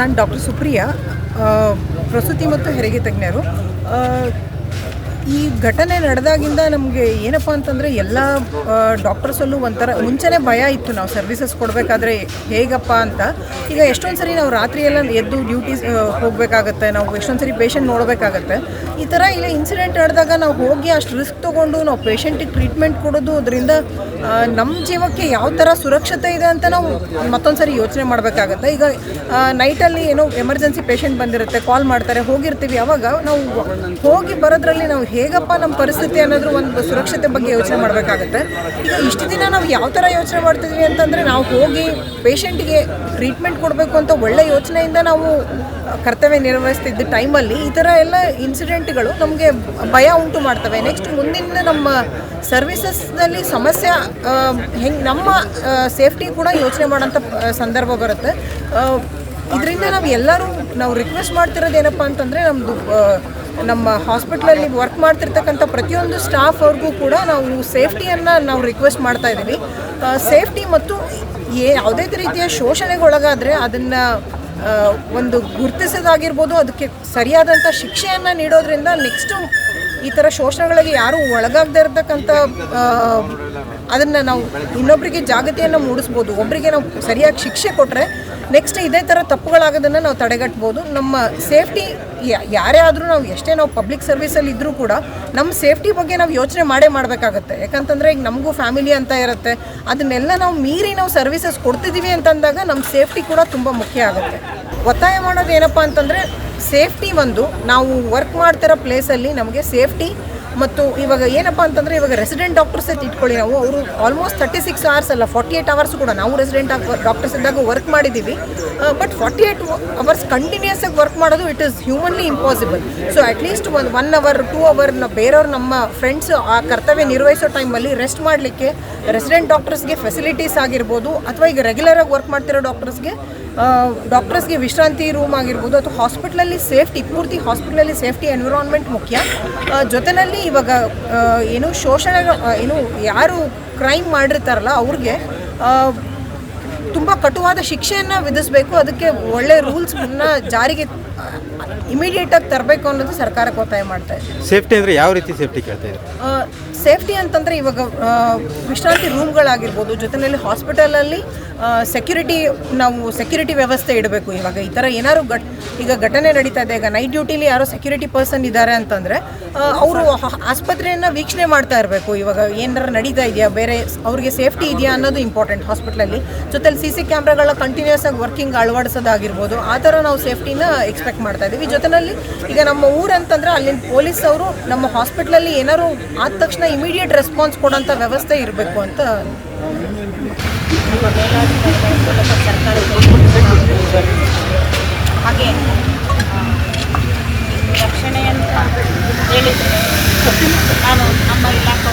ನಾನು ಡಾಕ್ಟರ್ ಸುಪ್ರಿಯಾ ಪ್ರಸೂತಿ ಮತ್ತು ಹೆರಿಗೆ ತಜ್ಞರು. ಈ ಘಟನೆ ನಡೆದಾಗಿಂದ ನಮಗೆ ಏನಪ್ಪ ಅಂತಂದರೆ ಎಲ್ಲ ಡಾಕ್ಟರ್ಸಲ್ಲೂ ಒಂಥರ ಮುಂಚೆನೇ ಭಯ ಇತ್ತು. ನಾವು ಸರ್ವಿಸಸ್ ಕೊಡಬೇಕಾದ್ರೆ ಹೇಗಪ್ಪ ಅಂತ. ಈಗ ಎಷ್ಟೊಂದು ಸರಿ ನಾವು ರಾತ್ರಿ ಎಲ್ಲ ಎದ್ದು ಡ್ಯೂಟೀಸ್ ಹೋಗಬೇಕಾಗತ್ತೆ, ನಾವು ಎಷ್ಟೊಂದು ಸರಿ ಪೇಷಂಟ್ ನೋಡಬೇಕಾಗತ್ತೆ. ಈ ಥರ ಇಲ್ಲ ಇನ್ಸಿಡೆಂಟ್ ನಡೆದಾಗ ನಾವು ಹೋಗಿ ಅಷ್ಟು ರಿಸ್ಕ್ ತೊಗೊಂಡು ನಾವು ಪೇಷಂಟಿಗೆ ಟ್ರೀಟ್ಮೆಂಟ್ ಕೊಡೋದು ಅದರಿಂದ ನಮ್ಮ ಜೀವಕ್ಕೆ ಯಾವ ಥರ ಸುರಕ್ಷತೆ ಇದೆ ಅಂತ ನಾವು ಮತ್ತೊಂದು ಸರಿ ಯೋಚನೆ ಮಾಡಬೇಕಾಗತ್ತೆ. ಈಗ ನೈಟಲ್ಲಿ ಏನೋ ಎಮರ್ಜೆನ್ಸಿ ಪೇಷಂಟ್ ಬಂದಿರುತ್ತೆ ಕಾಲ್ ಮಾಡ್ತಾರೆ, ಹೋಗಿರ್ತೀವಿ. ಅವಾಗ ನಾವು ಹೋಗಿ ಬರೋದ್ರಲ್ಲಿ ನಾವು ಹೇಗಪ್ಪ ನಮ್ಮ ಪರಿಸ್ಥಿತಿ ಅನ್ನೋದ್ರ ಒಂದು ಸುರಕ್ಷತೆ ಬಗ್ಗೆ ಯೋಚನೆ ಮಾಡಬೇಕಾಗತ್ತೆ. ಈಗ ಇಷ್ಟು ದಿನ ನಾವು ಯಾವ ಥರ ಯೋಚನೆ ಮಾಡ್ತಿದ್ವಿ ಅಂತಂದರೆ ನಾವು ಹೋಗಿ ಪೇಷಂಟ್ಗೆ ಟ್ರೀಟ್ಮೆಂಟ್ ಕೊಡಬೇಕು ಅಂತ ಒಳ್ಳೆ ಯೋಚನೆಯಿಂದ ನಾವು ಕರ್ತವ್ಯ ನಿರ್ವಹಿಸ್ತಿದ್ದ ಟೈಮಲ್ಲಿ ಈ ಥರ ಎಲ್ಲ ಇನ್ಸಿಡೆಂಟ್ಗಳು ನಮಗೆ ಭಯ ಉಂಟು ಮಾಡ್ತವೆ. ನೆಕ್ಸ್ಟ್ ಮುಂದಿನ ನಮ್ಮ ಸರ್ವಿಸಸ್ನಲ್ಲಿ ಸಮಸ್ಯೆ ಹೆಂಗೆ ನಮ್ಮ ಸೇಫ್ಟಿ ಕೂಡ ಯೋಚನೆ ಮಾಡೋಂಥ ಸಂದರ್ಭ ಬರುತ್ತೆ. ಇದರಿಂದ ನಾವು ಎಲ್ಲರೂ ನಾವು ರಿಕ್ವೆಸ್ಟ್ ಮಾಡ್ತಿರೋದು ಏನಪ್ಪ ಅಂತಂದರೆ ನಮ್ಮದು ನಮ್ಮ ಹಾಸ್ಪಿಟ್ಲಲ್ಲಿ ವರ್ಕ್ ಮಾಡ್ತಿರ್ತಕ್ಕಂಥ ಪ್ರತಿಯೊಂದು ಸ್ಟಾಫ್ ಅವ್ರಿಗೂ ಕೂಡ ನಾವು ಸೇಫ್ಟಿಯನ್ನು ನಾವು ರಿಕ್ವೆಸ್ಟ್ ಮಾಡ್ತಾ ಇದ್ದೀವಿ. ಸೇಫ್ಟಿ ಮತ್ತು ಏ ಯಾವುದೇ ರೀತಿಯ ಶೋಷಣೆಗೆ ಒಳಗಾದರೆ ಅದನ್ನು ಒಂದು ಗುರುತಿಸೋದಾಗಿರ್ಬೋದು, ಅದಕ್ಕೆ ಸರಿಯಾದಂಥ ಶಿಕ್ಷೆಯನ್ನು ನೀಡೋದ್ರಿಂದ ನೆಕ್ಸ್ಟು ಈ ಥರ ಶೋಷಣೆಗಳಿಗೆ ಯಾರೂ ಒಳಗಾಗದೇ ಇರತಕ್ಕಂಥ ಅದನ್ನು ನಾವು ಇನ್ನೊಬ್ಬರಿಗೆ ಜಾಗೃತಿಯನ್ನು ಮೂಡಿಸ್ಬೋದು ಒಬ್ಬರಿಗೆ ನಾವು ಸರಿಯಾಗಿ ಶಿಕ್ಷೆ ಕೊಟ್ಟರೆ ನೆಕ್ಸ್ಟ್ ಇದೇ ಥರ ತಪ್ಪುಗಳಾಗೋದನ್ನು ನಾವು ತಡೆಗಟ್ಬೋದು. ನಮ್ಮ ಸೇಫ್ಟಿ ಯಾರೇ ಆದರೂ ನಾವು ಎಷ್ಟೇ ನಾವು ಪಬ್ಲಿಕ್ ಸರ್ವಿಸಲ್ಲಿ ಇದ್ದರೂ ಕೂಡ ನಮ್ಮ ಸೇಫ್ಟಿ ಬಗ್ಗೆ ನಾವು ಯೋಚನೆ ಮಾಡೇ ಮಾಡಬೇಕಾಗತ್ತೆ. ಯಾಕಂತಂದರೆ ಈಗ ನಮಗೂ ಫ್ಯಾಮಿಲಿ ಅಂತ ಇರುತ್ತೆ. ಅದನ್ನೆಲ್ಲ ನಾವು ಮೀರಿ ನಾವು ಸರ್ವಿಸಸ್ ಕೊಡ್ತಿದ್ದೀವಿ ಅಂತಂದಾಗ ನಮ್ಮ ಸೇಫ್ಟಿ ಕೂಡ ತುಂಬ ಮುಖ್ಯ ಆಗುತ್ತೆ. ಒತ್ತಾಯ ಮಾಡೋದು ಏನಪ್ಪ ಅಂತಂದರೆ ಸೇಫ್ಟಿ ಒಂದು ನಾವು ವರ್ಕ್ ಮಾಡ್ತಿರೋ ಪ್ಲೇಸಲ್ಲಿ ನಮಗೆ ಸೇಫ್ಟಿ ಮತ್ತು ಇವಾಗ ಏನಪ್ಪ ಅಂತಂದರೆ ಇವಾಗ ರೆಸಿಡೆಂಟ್ ಡಾಕ್ಟರ್ಸ್ ಇಟ್ಕೊಳ್ಳಿ ನಾವು, ಅವರು ಆಲ್ಮೋಸ್ಟ್ ತರ್ಟಿ ಸಿಕ್ಸ್ ಅವರ್ಸ್ ಅಲ್ಲ ಫಾರ್ಟಿ ಏಯ್ಟ್ ಅವರ್ಸ್ ಕೂಡ ನಾವು ರೆಸಿಡೆಂಟ್ ಡಾಕ್ಟರ್ಸ್ ಇದ್ದಾಗ ವರ್ಕ್ ಮಾಡಿದ್ದೀವಿ but forty eight hours continuous ಆಗಿ ವರ್ಕ್ ಮಾಡೋದು it is humanly impossible so at least ಒಂದು ಒನ್ ಅವರ್ ಟೂ ಅವರ್ ಬೇರೆಯವ್ರು ನಮ್ಮ ಫ್ರೆಂಡ್ಸ್ ಆ ಕರ್ತವ್ಯ ನಿರ್ವಹಿಸೋ ಟೈಮಲ್ಲಿ ರೆಸ್ಟ್ ಮಾಡಲಿಕ್ಕೆ ರೆಸಿಡೆಂಟ್ ಡಾಕ್ಟರ್ಸ್ಗೆ ಫೆಸಿಲಿಟೀಸ್ ಆಗಿರ್ಬೋದು, ಅಥವಾ ಈಗ ರೆಗ್ಯುಲರ್ ಆಗಿ ವರ್ಕ್ ಮಾಡ್ತಿರೋ ಡಾಕ್ಟರ್ಸ್ಗೆ ಡಾಕ್ಟರ್ಸ್ಗೆ ವಿಶ್ರಾಂತಿ ರೂಮ್ ಆಗಿರ್ಬೋದು ಅಥವಾ ಹಾಸ್ಪಿಟ್ಲಲ್ಲಿ ಸೇಫ್ಟಿ ಪೂರ್ತಿ ಹಾಸ್ಪಿಟ್ಲಲ್ಲಿ ಸೇಫ್ಟಿ ಎನ್ವಿರಾನ್ಮೆಂಟ್ ಮುಖ್ಯ. ಜೊತೆಯಲ್ಲಿ ಇವಾಗ ಏನು ಶೋಷಣೆ ಏನು ಯಾರು ಕ್ರೈಮ್ ಮಾಡಿರ್ತಾರಲ್ಲ ಅವ್ರಿಗೆ ತುಂಬ ಕಟುವಾದ ಶಿಕ್ಷೆಯನ್ನು ವಿಧಿಸಬೇಕು. ಅದಕ್ಕೆ ಒಳ್ಳೆ ರೂಲ್ಸ್ನ ಜಾರಿಗೆ ಇಮಿಡಿಯೇಟಾಗಿ ತರಬೇಕು ಅನ್ನೋದು ಸರ್ಕಾರಕ್ಕೆ ಒತ್ತಾಯ ಮಾಡ್ತಾ ಇದೆ. ಸೇಫ್ಟಿ ಅಂದರೆ ಯಾವ ರೀತಿ ಸೇಫ್ಟಿ ಕೇಳ್ತಾ ಇದ್ರು ಸೇಫ್ಟಿ ಅಂತಂದರೆ ಇವಾಗ ವಿಶ್ರಾಂತಿ ರೂಮ್ಗಳಾಗಿರ್ಬೋದು ಜೊತೆಯಲ್ಲಿ ಹಾಸ್ಪಿಟಲಲ್ಲಿ ಸೆಕ್ಯೂರಿಟಿ ನಾವು ಸೆಕ್ಯೂರಿಟಿ ವ್ಯವಸ್ಥೆ ಇಡಬೇಕು ಇವಾಗ. ಈ ಥರ ಏನಾದ್ರು ಘಟ್, ಈಗ ಘಟನೆ ನಡೀತಾ ಇದೆ, ಈಗ ನೈಟ್ ಡ್ಯೂಟಿಲಿ ಯಾರೋ ಸೆಕ್ಯೂರಿಟಿ ಪರ್ಸನ್ ಇದ್ದಾರೆ ಅಂತಂದರೆ ಅವರು ಆಸ್ಪತ್ರೆಯನ್ನು ವೀಕ್ಷಣೆ ಮಾಡ್ತಾ ಇರಬೇಕು. ಇವಾಗ ಏನಾರು ನಡೀತಾ ಇದೆಯಾ? ಬೇರೆ ಅವ್ರಿಗೆ ಸೇಫ್ಟಿ ಇದೆಯಾ ಅನ್ನೋದು ಇಂಪಾರ್ಟೆಂಟ್ ಹಾಸ್ಪಿಟ್ಲಲ್ಲಿ ಜೊತೆಲಿ ಸಿ ಸಿ ಕ್ಯಾಮ್ರಾಗಳ ಕಂಟಿನ್ಯೂಸ್ ಆಗಿ ವರ್ಕಿಂಗ್ ಅಳವಡಿಸೋದಾಗಿರ್ಬೋದು, ಆ ಥರ ನಾವು ಸೇಫ್ಟಿನ ಎಕ್ಸ್ಪೆಕ್ಟ್ ಮಾಡ್ತಾ ಇದ್ದೀವಿ ಜೊತೆಯಲ್ಲಿ ಈಗ ನಮ್ಮ ಊರು ಅಂತಂದರೆ ಅಲ್ಲಿನ ಪೊಲೀಸ್ ಅವರು ನಮ್ಮ ಹಾಸ್ಪಿಟ್ಲಲ್ಲಿ ಏನಾದ್ರು ಆದ ತಕ್ಷಣ ಇಮಿಡಿಯೇಟ್ ರೆಸ್ಪಾನ್ಸ್ ಕೊಡೋಂಥ ವ್ಯವಸ್ಥೆ ಇರಬೇಕು ಅಂತ. ಹಾಗೆ ರಕ್ಷಣೆ ಅಂತ ಹೇಳಿದರೆ ನಾನು ನಮ್ಮ ಇಲಾಖೆ